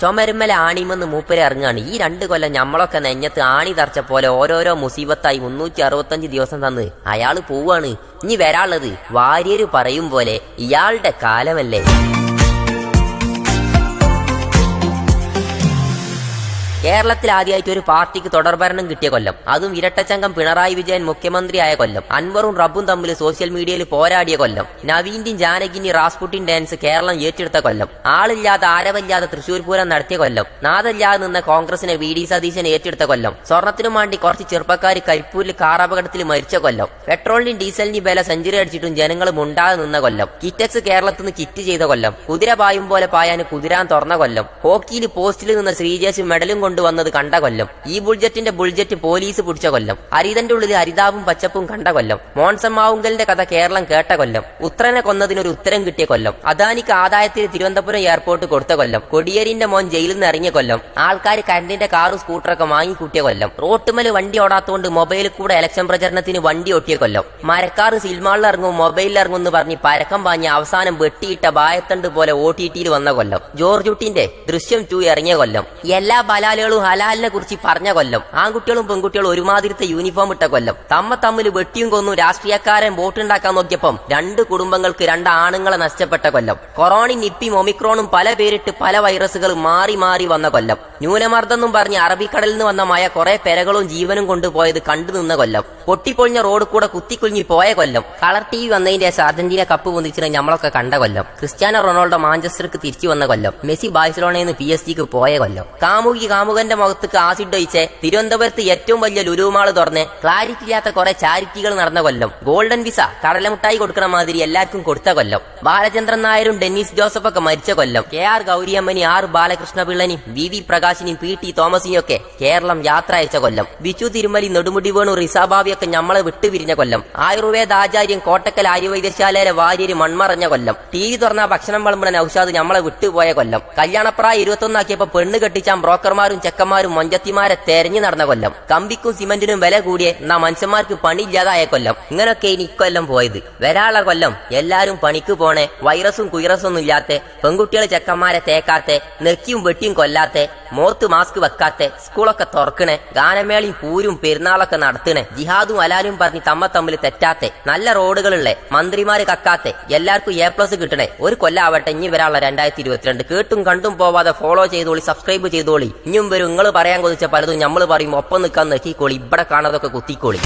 ചുമരുമ്മല ആണിമെന്ന് മൂപ്പരെ ഇറങ്ങാണ്. ഈ രണ്ട് കൊല്ലം ഞമ്മളൊക്കെ നെഞ്ഞത്ത് ആണി തറച്ച പോലെ ഓരോരോ മുസീബത്തായി മുന്നൂറ്റി അറുപത്തഞ്ച് ദിവസം തന്ന് അയാൾ പോവാണ്. ഇനി വരാനുള്ളത് വാര്യര് പറയും പോലെ ഇയാളുടെ കാലമല്ലേ? കേരളത്തിൽ ആദ്യമായിട്ട് ഒരു പാർട്ടിക്ക് തുടർഭരണം കിട്ടിയ കൊല്ലം. അതും ഇരട്ടച്ചംഗം പിണറായി വിജയൻ മുഖ്യമന്ത്രിയായ കൊല്ലം. അൻവറും റബ്ബും തമ്മിൽ സോഷ്യൽ മീഡിയയിൽ പോരാടിയ കൊല്ലം. നവീന്റെയും ജാനകിന്റെയും റാസ്പുട്ടിൻ ഡാൻസ് കേരളം ഏറ്റെടുത്ത കൊല്ലം. ആളില്ലാതെ ആരവല്ലാതെ തൃശൂർ പൂരം നടത്തിയ കൊല്ലം. നാദല്ലാതെ നിന്ന കോൺഗ്രസിനെ വി ഡി സതീശൻ ഏറ്റെടുത്ത കൊല്ലം. സ്വർണത്തിനും വേണ്ടി കുറച്ച് ചെറുപ്പക്കാർ കരിപ്പൂരിൽ കാറപകടത്തിൽ മരിച്ച കൊല്ലം. പെട്രോളിന്റെയും ഡീസലിന്റെയും വില സെഞ്ചുറി അടിച്ചിട്ടും ജനങ്ങൾ മുണ്ടാതെ നിന്ന കൊല്ലം. കിറ്റക്സ് കേരളത്തിൽ നിന്ന് കിറ്റ് ചെയ്ത കൊല്ലം. കുതിര പായും പോലെ പായാൻ കുതിരാൻ തുറന്ന കൊല്ലം. ഹോക്കിയിൽ പോസ്റ്റിൽ നിന്ന് ശ്രീജേഷ് മെഡലും കൊണ്ടുവന്നത് കണ്ട കൊല്ലം. ഈ ബുൾജറ്റിന്റെ ബുൾജറ്റ് പോലീസ് പിടിച്ച കൊല്ലം. ഹരിതന്റെ ഉള്ളിൽ ഹരിതാവും പച്ചപ്പും കണ്ട കൊല്ലം. മോൺസം മാവുങ്കലിന്റെ കഥ കേരളം കേട്ട കൊല്ലം. ഉത്രനെ കൊന്നതിനൊരു ഉത്തരം കിട്ടിയ കൊല്ലം. അദാനിക്ക് ആദായത്തിന് തിരുവനന്തപുരം എയർപോർട്ട് കൊടുത്ത കൊല്ലം. കൊടിയേരിന്റെ മോൻ ജയിലിൽ നിന്ന് ഇറങ്ങിയ കൊല്ലം. ആൾക്കാർ കരണ്ടിന്റെ കാറും സ്കൂട്ടറൊക്കെ വാങ്ങിക്കൂട്ടിയ കൊല്ലം. റോട്ടുമൽ വണ്ടി ഓടാത്തോണ്ട് മൊബൈലിൽ കൂടെ ഇലക്ഷൻ പ്രചരണത്തിന് വണ്ടി ഒട്ടിയ കൊല്ലം. മരക്കാർ സിനിമകളിൽ ഇറങ്ങും മൊബൈലിൽ ഇറങ്ങും എന്ന് പറഞ്ഞ് പരക്കം വാങ്ങി അവസാനം വെട്ടിയിട്ട ബായത്തണ്ട് പോലെ ഒ ടി ടിയിൽ വന്ന കൊല്ലം. ജോർജുട്ടിന്റെ ദൃശ്യം ടു ഇറങ്ങിയ കൊല്ലം. എല്ലാ ബലാലുകളും ഹലാലിനെ കുറിച്ച് പറഞ്ഞ കൊല്ലം. ആൺകുട്ടികളും പെൺകുട്ടികളും ഒരുമാതിരിത്തെ യൂണിഫോം ഇട്ട കൊല്ലം. തമ്മ തമ്മിൽ വെട്ടിയും കൊന്നു രാഷ്ട്രീയക്കാരൻ വോട്ടുണ്ടാക്കാൻ നോക്കിയപ്പം രണ്ട് കുടുംബങ്ങൾക്ക് രണ്ട് ആണുങ്ങളെ നഷ്ടപ്പെട്ട കൊല്ലം. കൊറോണി നിപ്പിയും ഒമിക്രോണും പല പേരിട്ട് പല വൈറസുകൾ മാറി മാറി വന്ന കൊല്ലം. ന്യൂനമർദ്ദെന്നും പറഞ്ഞ് അറബിക്കടലിൽ നിന്ന് വന്ന മായ കുറെ പെരകളും ജീവനും കൊണ്ടുപോയത് കണ്ടു നിന്ന കൊല്ലം. പൊട്ടിപ്പൊളിഞ്ഞ റോഡ് കൂടെ കുത്തിക്കുഞ്ഞി പോയ കൊല്ലം. കളർ ടി വി വന്നതിന്റെ അർജന്റീന കപ്പ് പൊന്തിച്ചിട്ട് നമ്മളൊക്കെ കണ്ട കൊല്ലം. ക്രിസ്ത്യാനോ റൊണാൾഡോ മാഞ്ചസ്റ്റർക്ക് തിരിച്ചു വന്ന കൊല്ലം. മെസ്സി ബാഴ്സലോണയിൽ നിന്ന് പി എസ് ജിക്ക് പോയ കൊല്ലം. കാമുകി കാമുകന്റെ മുഖത്തേക്ക് ആസിഡ് ഒഴിച്ച് തിരുവനന്തപുരത്ത് ഏറ്റവും വലിയ ലുലുമാൾ തുറന്ന് ക്ലാരിറ്റി ഇല്ലാത്ത കുറെ ചാരിറ്റികൾ നടന്ന കൊല്ലം. ഗോൾഡൻ വിസ കടലമുട്ടായി കൊടുക്കണ മാതിരി എല്ലാവർക്കും കൊടുത്ത കൊല്ലം. ബാലചന്ദ്രൻ നായരും ഡെന്നീസ് ജോസഫ് ഒക്കെ മരിച്ച കൊല്ലം. കെ ആർ ഗൗരിയമ്മനി ആർ ബാലകൃഷ്ണപിള്ളനും വി വി പ്രകാശിനും പി ടി തോമസിനും ഒക്കെ കേരളം യാത്ര അയച്ച കൊല്ലം. ബിച്ചു തിരുമലി നെടുമുടി വേണു റിസാബാവിയൊക്കെ ഞമ്മളെ വിട്ടുപിരിഞ്ഞ കൊല്ലം. ആയുർവേദ ആചാര്യൻ കോട്ടക്കൽ ആര്യവൈദ്യശാലയിലെ വാര്യര് മൺമറഞ്ഞ കൊല്ലം. ടി വി തുറന്ന ഭക്ഷണം വിളമ്പുന്ന ഔഷാദ് ഞമ്മളെ വിട്ടുപോയ കൊല്ലം. കല്യാണപ്രായ ഇരുപത്തൊന്നാക്കിയപ്പോ പെണ്ണ് കെട്ടിച്ചാൻ ബ്രോക്കർമാരും ചെക്കന്മാരും മഞ്ചത്തിമാരെ തെരഞ്ഞു നടന്ന കൊല്ലം. കമ്പിക്കും സിമന്റിനും വില കൂടിയ നാ മനുഷ്യന്മാർക്ക് പണിയില്ലാതായ കൊല്ലം. ഇങ്ങനൊക്കെ ഇനി ഇക്കൊല്ലം പോയത്. വരാള കൊല്ലം. എല്ലാരും പണിക്ക് പോണേ. വൈറസും കുയറസൊന്നും ഇല്ലാത്ത പെൺകുട്ടികൾ ചെക്കന്മാരെ തേക്കാത്തെ നെക്കിയും വെട്ടിയും കൊല്ലാത്തെ മോർത്ത് മാസ്ക് വെക്കാത്തെ സ്കൂളൊക്കെ തുറക്കണേ ഗാനമേളയും പൂരും പെരുന്നാളൊക്കെ നടത്തണേ ജിഹാദും അലാലും പറഞ്ഞ് തമ്മ തമ്മിൽ തെറ്റാത്തെ നല്ല റോഡുകളുള്ളേ മന്ത്രിമാര് കക്കാത്തെ എല്ലാവർക്കും എ പ്ലസ് കിട്ടണേ. ഒരു കൊല്ലാവട്ടെ ഇനി വരാനുള്ള രണ്ടായിരത്തി ഇരുപത്തിരണ്ട്. കേട്ടും കണ്ടും പോവാതെ ഫോളോ ചെയ്തോളി സബ്സ്ക്രൈബ് ചെയ്തോളി. ഇനിയും വരും. നിങ്ങൾ പറയാൻ കൊതിച്ച പലതും നമ്മൾ പറയും. ഒപ്പം നിൽക്കാൻ നോക്കിക്കോളി ഇവിടെ കാണാതൊക്കെ കുത്തിക്കോളി.